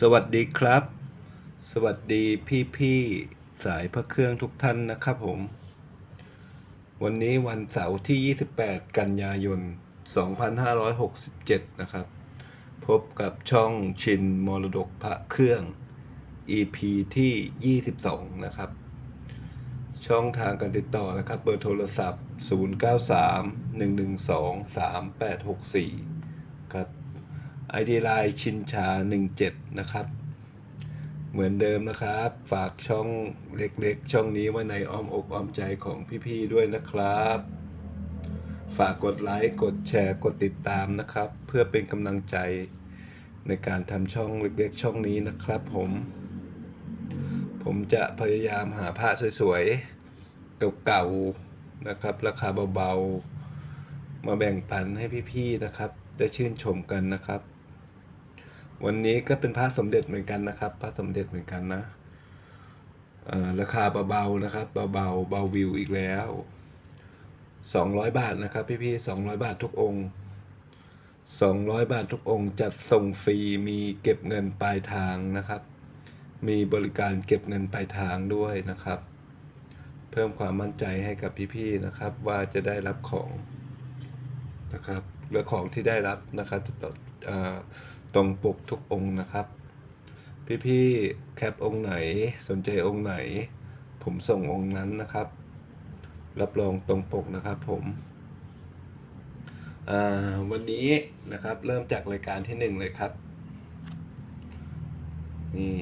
สวัสดีครับ สวัสดีพี่ๆสายพระเครื่องทุกท่านนะครับผม วันนี้วันเสาร์ที่ 28 กันยายน 2567 นะครับ พบกับช่องชินมรดกพระเครื่อง EP ที่ 22 นะครับ ช่องทางการติดต่อนะครับ เบอร์โทรศัพท์ 093 112 3864 ครับ ID ไลน์ชินชา 17 นะครับ เหมือนเดิมนะครับ ฝากช่องเล็กๆ ช่องนี้ไว้ในอ้อมอกอ้อมใจของพี่ๆ ด้วยนะครับ ฝากกดไลค์ กดแชร์ กดติดตามนะครับ เพื่อเป็นกำลังใจในการทำช่องเล็กๆ ช่องนี้นะครับผม ผมจะพยายามหาผ้าสวยๆ เก่าๆ นะครับ ราคาเบาๆ มาแบ่งปันให้พี่ๆ นะครับ ได้ชื่นชมกันนะครับ วันนี้ก็เป็นพระสมเด็จเหมือนกันนะครับ พระสมเด็จเหมือนกันนะราคาเบาๆนะครับเบาๆเบาวิวอีกแล้ว200บาทนะครับพี่ๆ200บาททุกองค์200บาททุกองค์ จัดส่งฟรีมีเก็บเงินปลายทางนะครับ มีบริการเก็บเงินปลายทางด้วยนะครับ เพิ่มความมั่นใจให้กับพี่ๆนะครับ ว่าจะได้รับของนะครับและของที่ได้รับนะครับเอ่อ ตรงปกทุกองค์นะครับ พี่ๆแคปองค์ไหนสนใจองค์ไหน ผมส่งองค์นั้นนะครับ รับรองตรงปกนะครับผมวันนี้นะครับเริ่มจากรายการที่หนึ่งเลยครับ นี่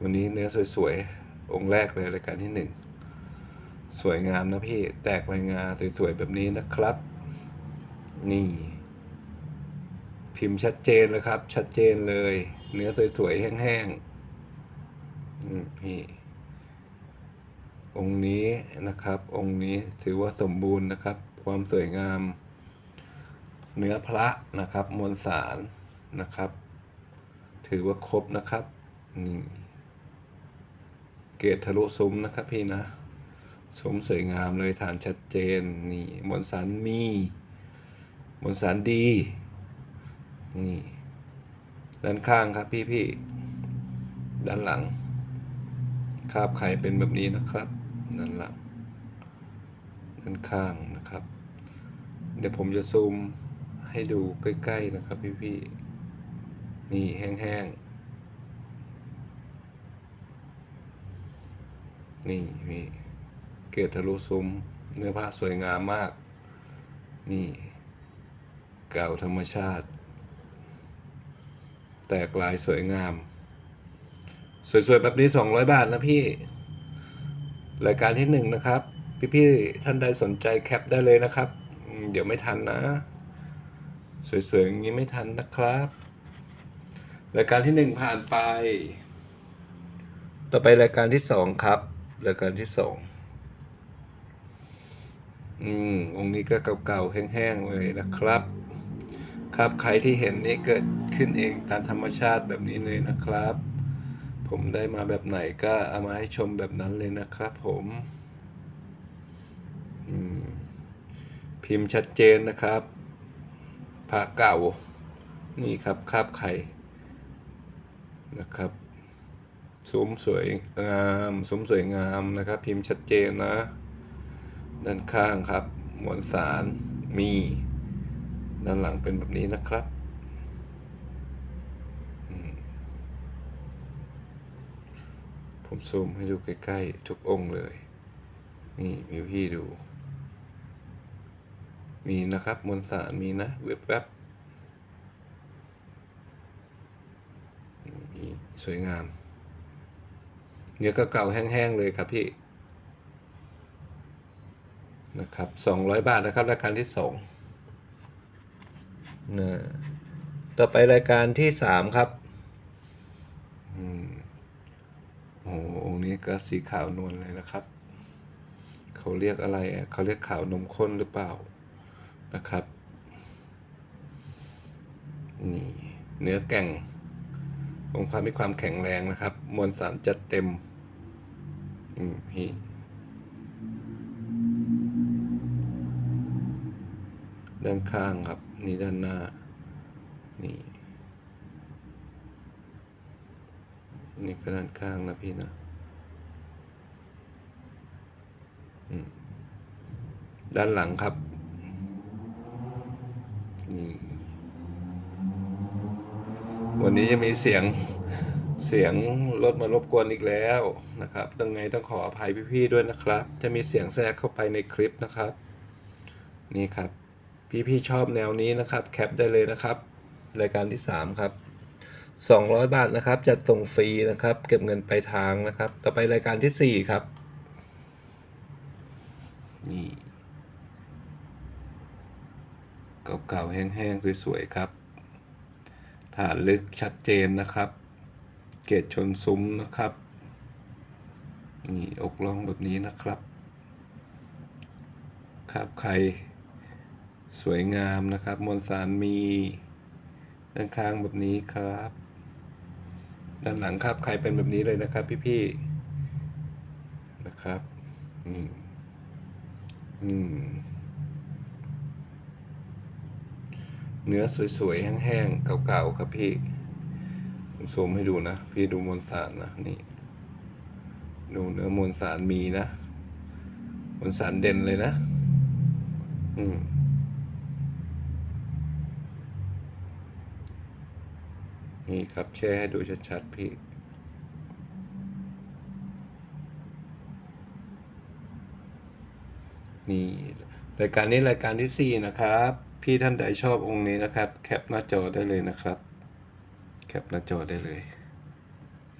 วันนี้เนื้อสวยๆ องค์แรกเลยรายการที่หนึ่งสวยงามนะพี่ แตกใบงาสวยๆ แบบนี้นะครับ นี่ พิมพ์ชัดเจนเลยครับ ชัดเจนเลย เนื้อสวยๆ แห้งๆอืมนี่องค์นี้นะครับ องค์นี้ถือว่าสมบูรณ์นะครับ ความสวยงาม เนื้อพระนะครับ มวลสารนะครับ ถือว่าครบนะครับนี่เกรดทะลุซุ้มนะครับพี่นะซุ้มสวยงามเลยฐานชัดเจนนี่มวลสารมีมวลสารดี นี่ ด้านข้างครับพี่พี่ด้านหลัง คาบไข่เป็นแบบนี้นะครับ ด้านหลัง ด้านข้างนะครับ เดี๋ยวผมจะซูมให้ดูใกล้ๆนะครับพี่พี่นี่แห้งๆ นี่พี่เกรดทะลุซุ้มเนื้อผ้าสวยงามมาก นี่ เก่าธรรมชาติ แตกลายสวยงาม สวยๆ แบบนี้ 200 บาทนะพี่ รายการที่หนึ่งนะครับ พี่ๆ ท่านใดสนใจแคปได้เลยนะครับ เดี๋ยวไม่ทันนะ สวยๆ อย่างนี้ไม่ทันนะครับ รายการที่หนึ่งผ่านไป ต่อไปรายการที่สองครับ รายการที่สองอืมองค์นี้ก็เก่าๆ แห้งๆ เลยนะครับ ครับ ใครที่เห็นนี่เกิดขึ้นเองตามธรรมชาติแบบนี้เลยนะครับ ผมได้มาแบบไหนก็เอามาให้ชมแบบนั้นเลยนะครับผมอืมพิมพ์ชัดเจนนะครับผ้าเก่า นี่ครับคาบไข่นะครับซุ้มสวยงามซุ้มสวยงามนะครับ พิมพ์ชัดเจนนะ ด้านข้างครับมวลสารมี ด้านหลังเป็นแบบนี้นะครับผมซูมให้ดูใกล้ ๆ ทุกองค์เลย นี่มีพี่ดู มีนะครับมวลสารมีนะเว็บแวบนี่สวยงามเนื้อก็เก่าๆแห้ง ๆ เลยครับพี่นะครับสองร้อยบาทนะครับรายการที่สอง นะต่อไปรายการที่สามครับอืมโอ้โหองนี้ก็สีขาวนวลเลยนะครับ เขาเรียกอะไรเขาเรียกขาวนมข้นหรือเปล่านะครับ นี่เนื้อแก่งองค์พระมีความแข็งแรงนะครับ มวลสารจัดเต็ม อืม ด้านข้างครับ นี่ด้านหน้า นี่ นี่ก็ด้านข้างนะพี่นะด้านหลังครับ นี่ วันนี้จะมีเสียงเสียงรถมารบกวนอีกแล้วนะครับดังไงต้องขออภัยพี่ๆด้วยนะครับ จะมีเสียงแทรกเข้าไปในคลิปนะครับ นี่ครับ พี่ๆชอบแนวนี้นะครับ แคปได้เลยนะครับ รายการที่ 3 ครับ 200 บาทนะครับ จัดส่งฟรีนะครับ เก็บเงินไปลายทางนะครับ ต่อไปรายการทีสี่ 4 ครับ นี่เก่าๆแห้งๆสวยๆครับฐานลึกชัดเจนนะครับ เกตชนซุ้มนะครับนี่อกล่องแบบนี้นะครับครับใคร สวยงามนะครับ มวลสารมีด้านข้างแบบนี้ครับ ด้านหลังครับใครเป็นแบบนี้เลยนะครับ พี่ๆนะครับนี่อืมเนื้อสวยๆ แห้งๆ เก่าๆ ครับพี่ผมซูมให้ดูนะ พี่ดูมวลสารนะนี่ ดูเนื้อมวลสารมีนะ มวลสารเด่นเลยนะ อืม นี่ครับแช่ให้ดูชัดๆพี่ นี่รายการนี้รายการที่สี่นะครับ พี่ท่านใดชอบองค์นี้นะครับ แคปหน้าจอได้เลยนะครับ แคปหน้าจอได้เลย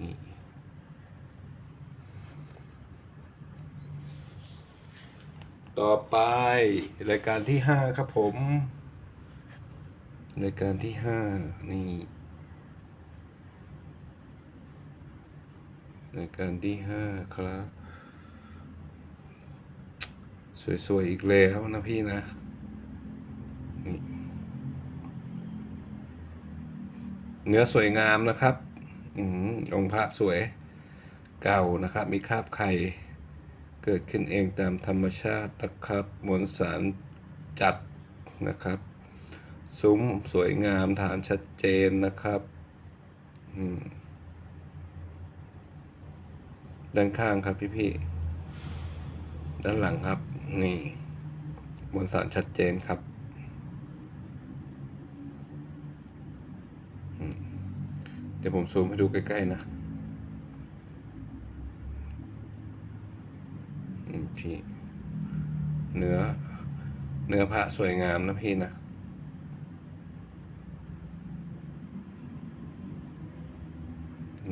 นี่ต่อไปรายการที่ห้าครับผม รายการที่ห้านี่ รายการที่ห้าครับ สวย ๆ อีกแล้วนะพี่นะ นี่ เนื้อสวยงามนะครับ อืมองค์พระสวยเก่านะครับ มีคราบไข่เกิดขึ้นเองตามธรรมชาตินะครับมวลสารจัดนะครับ ซุ้มสวยงามฐานชัดเจนนะครับ อืม ด้านข้างครับพี่ๆด้านหลังครับ นี่มวลสารชัดเจนครับเดี๋ยวผมซูมให้ดูใกล้ๆนะที่เนื้อ เนื้อพระสวยงามนะพี่นะ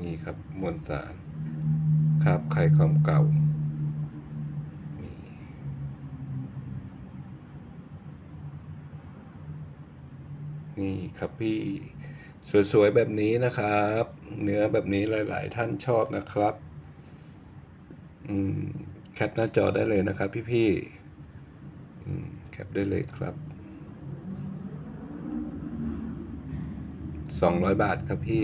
นี่ครับมวลสาร ครับไข่ความเก่านี่ครับพี่ สวยๆแบบนี้นะครับ เนื้อแบบนี้หลาย ๆ ท่านชอบนะครับ อืมแคปหน้าจอได้เลยนะครับ พี่ๆอืมแคปได้เลยครับสองร้อยบาทครับพี่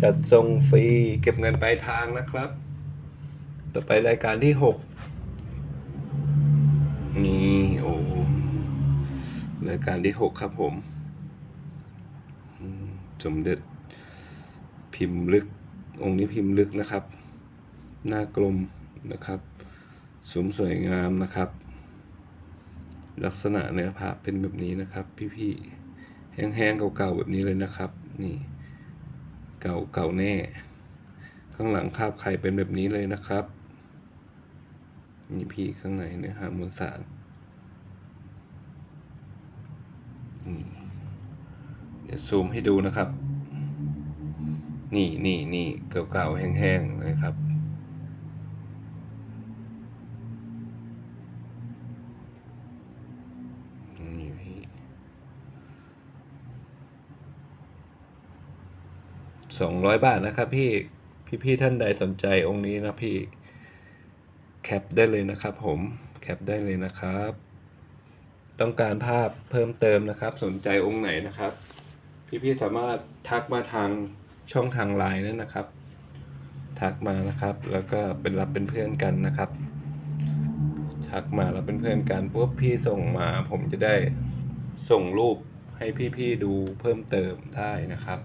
จัดส่งฟรี เก็บเงินปลายทางนะครับ ต่อไปรายการที่หกนี่โอ้รายการที่หกครับผม สมเด็จพิมพ์ลึก องค์นี้พิมพ์ลึกนะครับ หน้ากลมนะครับสมสวยงามนะครับ ลักษณะเนื้อผ้าเป็นแบบนี้นะครับ พี่ๆแห้งๆเก่าๆแบบนี้เลยนะครับ นี่ เก่าเก่าแน่ ข้างหลังคาบไข่เป็นแบบนี้เลยนะครับ นี่พี่ข้างในเนื้อหามวลสารนี่เดี๋ยวซูมให้ดูนะครับ นี่นี่นี่เก่าๆแห้งๆนะครับนี่พี่สองร้อยบาทนะครับพี่พี่ๆท่านใดสนใจองค์นี้นะพี่ แคปได้เลยนะครับผมแคปได้เลยนะครับ ต้องการภาพเพิ่มเติมนะครับ สนใจองค์ไหนนะครับ พี่ๆสามารถทักมาทางช่องทางไลน์นั่นนะครับ ทักมานะครับ แล้วก็เป็นรับเป็นเพื่อนกันนะครับ ทักมาแล้วเป็นเพื่อนกันปุ๊บพี่ส่งมา ผมจะได้ส่งรูปให้พี่ๆดูเพิ่มเติมได้นะครับ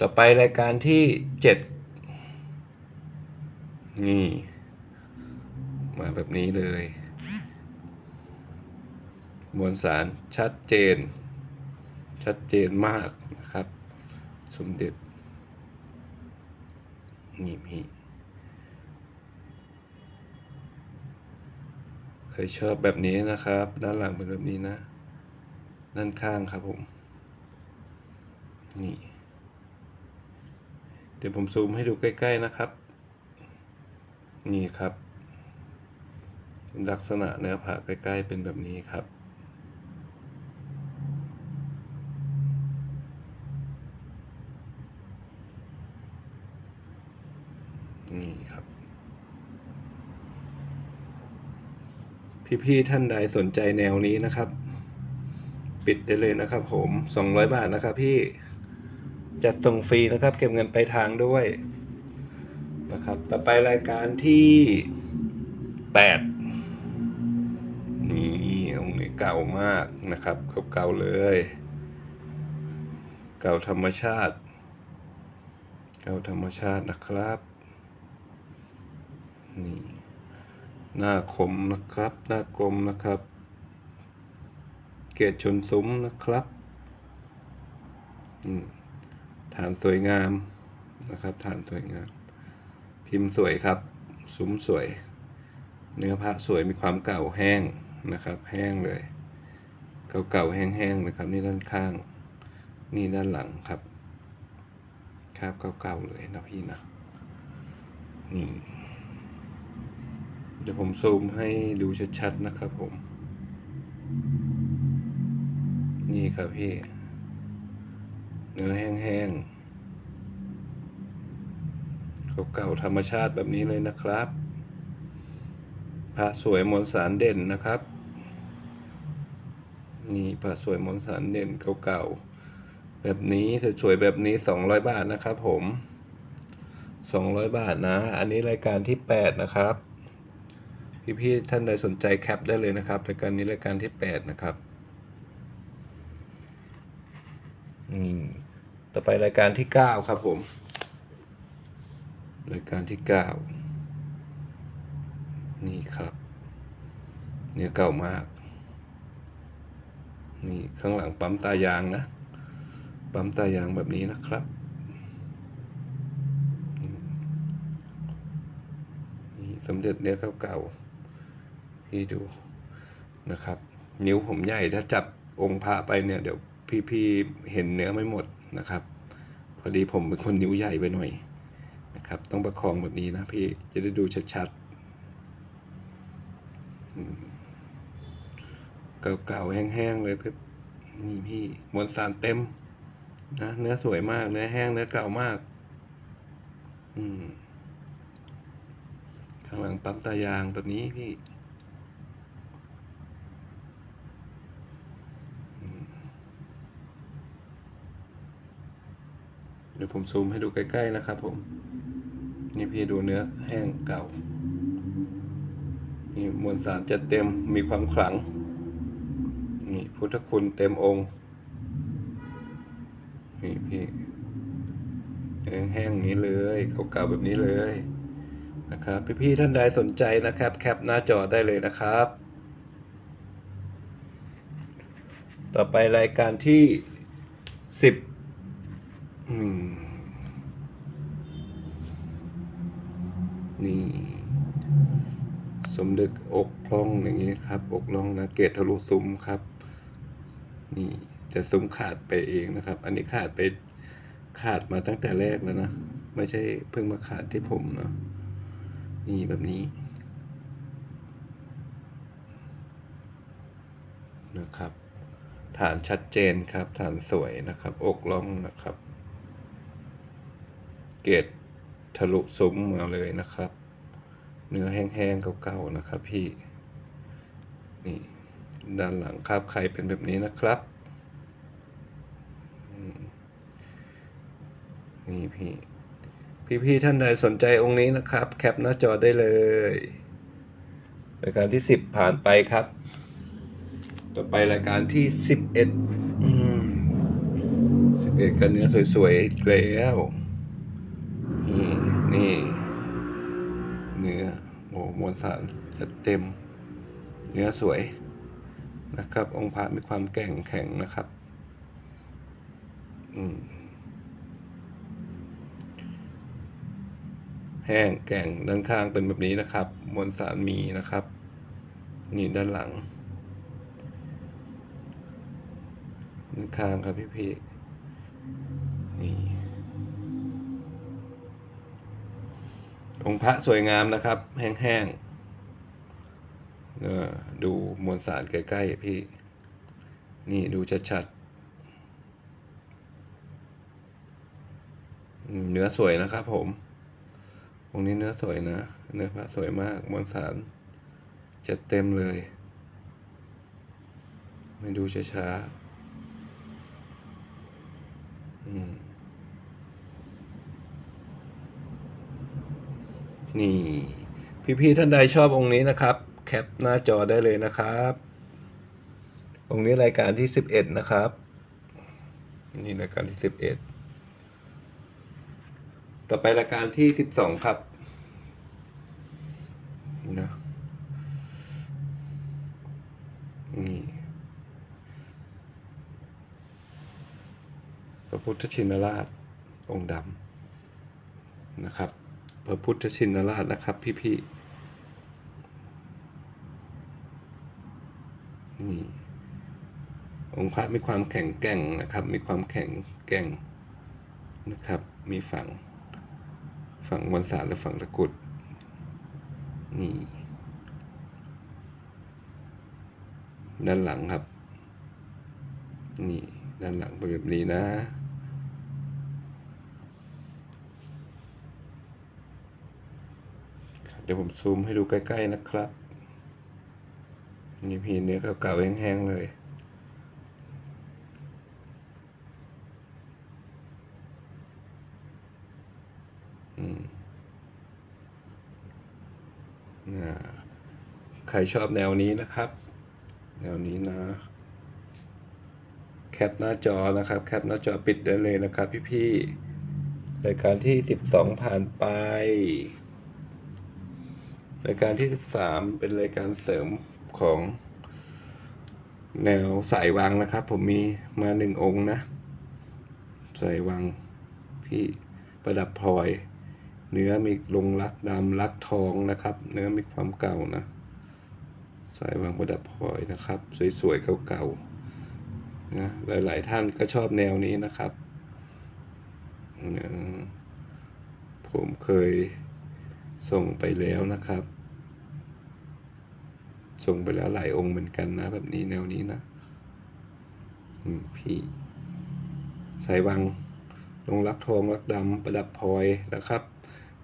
ต่อไปรายการที่เจ็ด นี่ มาแบบนี้เลยมวลสารชัดเจน ชัดเจนมากนะครับ สมเด็จนี่พี่เคยชอบแบบนี้นะครับ ด้านหลังเป็นแบบนี้นะ ด้านข้างครับผม นี่ เดี๋ยวผมซูมให้ดูใกล้ ๆ นะครับ นี่ครับ ลักษณะเนื้อผ้าใกล้ๆเป็นแบบนี้ครับ นี่ครับ พี่ๆท่านใดสนใจแนวนี้นะครับ ปิดได้เลยนะครับผม 200 บาทนะครับพี่จัดส่งฟรีนะครับ เก็บเงินไปลายทางด้วย นะครับ ต่อไปรายการที่8นี่องค์นี้เก่ามากนะครับ เก่าๆเลย เก่าธรรมชาติ เก่าธรรมชาตินะครับนี่หน้าคมนะครับ หน้ากลมนะครับ เกศชนซุ้มนะครับฐานสวยงามนะครับฐานสวยงาม พิมพ์สวยครับ ซุ้มสวย เนื้อผ้าสวยมีความเก่าแห้งนะครับ แห้งเลย เก่าๆแห้งๆนะครับ นี่ด้านข้าง นี่ด้านหลังครับครับเก่าๆเลยนะพี่นะนี่เดี๋ยวผมซูมให้ดูชัดๆนะครับผม นี่ครับพี่ เนื้อแห้งๆ เก่าๆธรรมชาติแบบนี้เลยนะครับ พระสวยมวลสารเด่นนะครับ นี่พระสวยมวลสารเด่นเก่าๆแบบนี้สวยๆแบบนี้สองร้อยบาทนะครับ ผมสองร้อยบาทนะ อันนี้รายการที่แปดนะครับพี่ๆท่านใดสนใจแคปได้เลยนะครับรายการนี้รายการที่แปดนะครับนี่ต่อไปรายการที่เก้าครับผม รายการที่เก้านี่ครับ เนี่ยเก่ามาก นี่ข้างหลังปั๊มตายางนะ ปั๊มตายางแบบนี้นะครับ นี่สมเด็จเนื้อเก่าๆพี่ดูนะครับ นิ้วผมใหญ่ถ้าจับองค์พระไปเนี่ยเดี๋ยวพี่ๆเห็นเนื้อไม่หมดนะครับ พอดีผมเป็นคนนิ้วใหญ่ไปหน่อย นะครับ ต้องประคองแบบนี้นะพี่จะได้ดูชัดๆเก่าๆแห้งๆเลยเพี่นี่พี่มวลสารเต็มนะเนื้อสวยมาก เนื้อแห้งเนื้อเก่ามาก อืมข้างหลังปั๊มตายางแบบนี้พี่เดี๋ยวผมซูมให้ดูใกล้ ๆ นะครับผม นี่พี่ดูเนื้อแห้งเก่า นี่มวลสารจะเต็มมีความขลัง นี่พุทธคุณเต็มองค์ นี่พี่แห้งๆอย่างนี้เลยเก่าๆแบบนี้เลยนะครับพี่ๆท่านใดสนใจนะครับ แคปหน้าจอได้เลยนะครับ ต่อไปรายการที่สิบอืม นี่สมด็จอกล่องอย่างนี้ครับ อกล่องนะเกตทะลุซุ้มครับ นี่แต่ซุ้มขาดไปเองนะครับ อันนี้ขาดไปขาดมาตั้งแต่แรกแล้วนะ ไม่ใช่เพิ่งมาขาดที่ผมเนาะนี่แบบนี้นะครับ ฐานชัดเจนครับ ฐานสวยนะครับ อกล่องนะครับ เกต ทะลุซุ้มมาเลยนะครับ เนื้อแห้งๆเก่าๆนะครับพี่ นี่ด้านหลังคาบไข่เป็นแบบนี้นะครับนี่พี่ พี่ๆท่านใดสนใจองค์นี้นะครับ แคปหน้าจอได้เลยรายการที่สิบผ่านไปครับ ต่อไปรายการที่สิบเอ็ดสิบเอ็ดก็เนื้อสวยๆอีกแล้ว นี่ เนื้อโอ้มวลสารจะเต็ม เนื้อสวยนะครับ องค์พระมีความแก่งแข็งนะครับ อืมแห้งแก่งด้านข้างเป็นแบบนี้นะครับ มวลสารมีนะครับ นี่ด้านหลังด้านข้างครับพี่พี่นี่ องค์พระสวยงามนะครับ แห้งๆเออดูมวลสารใกล้ๆพี่ นี่ดูชัดๆเนื้อสวยนะครับผมองนี้เนื้อสวยนะ เนื้อพระสวยมากมวลสารจะเต็มเลย ไม่ดูช้าๆอืม นี่ พี่ๆท่านใดชอบองค์นี้นะครับ แคปหน้าจอได้เลยนะครับ องค์นี้รายการที่สิบเอ็ดนะครับ นี่รายการที่สิบเอ็ดต่อไปรายการที่สิบสองครับนะนี่พระพุทธชินราชองค์ดำนะครับ พระพุทธชินราชนะครับ พี่ๆนี่องค์พระมีความแข็งแกร่งนะครับ มีความแข็งแกร่งนะครับ มีฝั่งฝั่งมวลสารและฝั่งตะกุดนี่ ด้านหลังครับ นี่ ด้านหลังเป็นแบบนี้นะ เดี๋ยวผมซูมให้ดูใกล้ๆนะครับ นี่พีเนื้อเก่าๆแห้งๆเลย อืมใครชอบแนวนี้นะครับ แนวนี้นะ แคปหน้าจอนะครับ แคปหน้าจอปิดได้เลยนะครับ พี่ๆรายการที่สิบสองผ่านไป รายการที่สิบสามเป็นรายการเสริมของแนวสายวังนะครับ ผมมีมาหนึ่งองค์นะสายวังพี่ประดับพลอย เนื้อมีลงรักดำรักทองนะครับ เนื้อมีความเก่านะสายวางประดับพลอยนะครับ สวยๆเก่าๆนะหลายๆท่านก็ชอบแนวนี้นะครับอืมผมเคย ส่งไปแล้วนะครับ ส่งไปแล้วหลายองค์เหมือนกันนะ แบบนี้แนวนี้นะพี่สายวังลงรักทองรักดำประดับพลอยนะครับ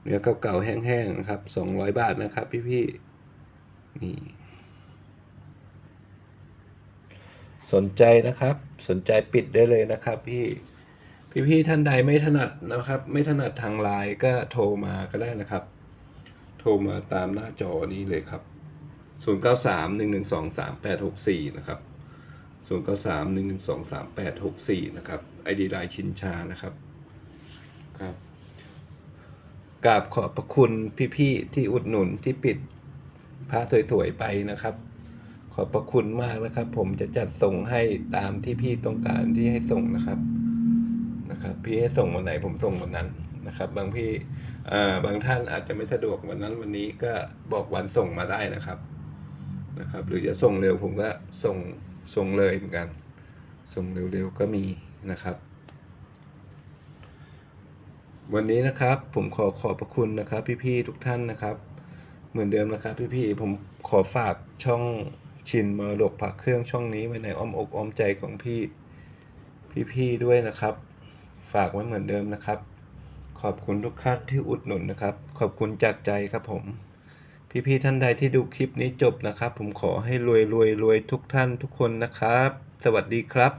เนื้อเก่าๆแห้งๆนะครับสองร้อยบาทนะครับพี่ๆนี่สนใจนะครับ สนใจปิดได้เลยนะครับ พี่พี่ๆท่านใดไม่ถนัดนะครับ ไม่ถนัดทางไลน์ก็โทรมาก็ได้นะครับ ทรมาตามหน้าจอนี้เลยครับ 0931123864 นะครับ 0931123864 นะครับ ID ไลน์ชินชานะครับ ครับกราบขอบพระคุณพี่ๆที่อุดหนุนที่ปิดพระสวยๆไปนะครับ ขอบพระคุณมากนะครับ ผมจะจัดส่งให้ตามที่พี่ต้องการที่ให้ส่งนะครับนะครับ พี่ให้ส่งวันไหนผมส่งวันนั้นนะครับ บางพี่ บางท่านอาจจะไม่สะดวกวันนั้นวันนี้ก็บอกวันส่งมาได้นะครับนะครับ หรือจะส่งเร็วผมก็ส่งส่งเลยเหมือนกัน ส่งเร็วๆก็มีนะครับ วันนี้นะครับผมขอขอบพระคุณนะครับ พี่ๆทุกท่านนะครับ เหมือนเดิมนะครับ พี่ๆผมขอฝากช่องชินมรดกผักเครื่องช่องนี้ไว้ในอ้อมอกอ้อมใจของพี่พี่ๆด้วยนะครับ ฝากไว้เหมือนเดิมนะครับ ขอบคุณทุกท่านที่อุดหนุนนะครับ ขอบคุณจากใจครับผม พี่ๆท่านใดที่ดูคลิปนี้จบนะครับ ผมขอให้รวยรวยรวยทุกท่านทุกคนนะครับ สวัสดีครับ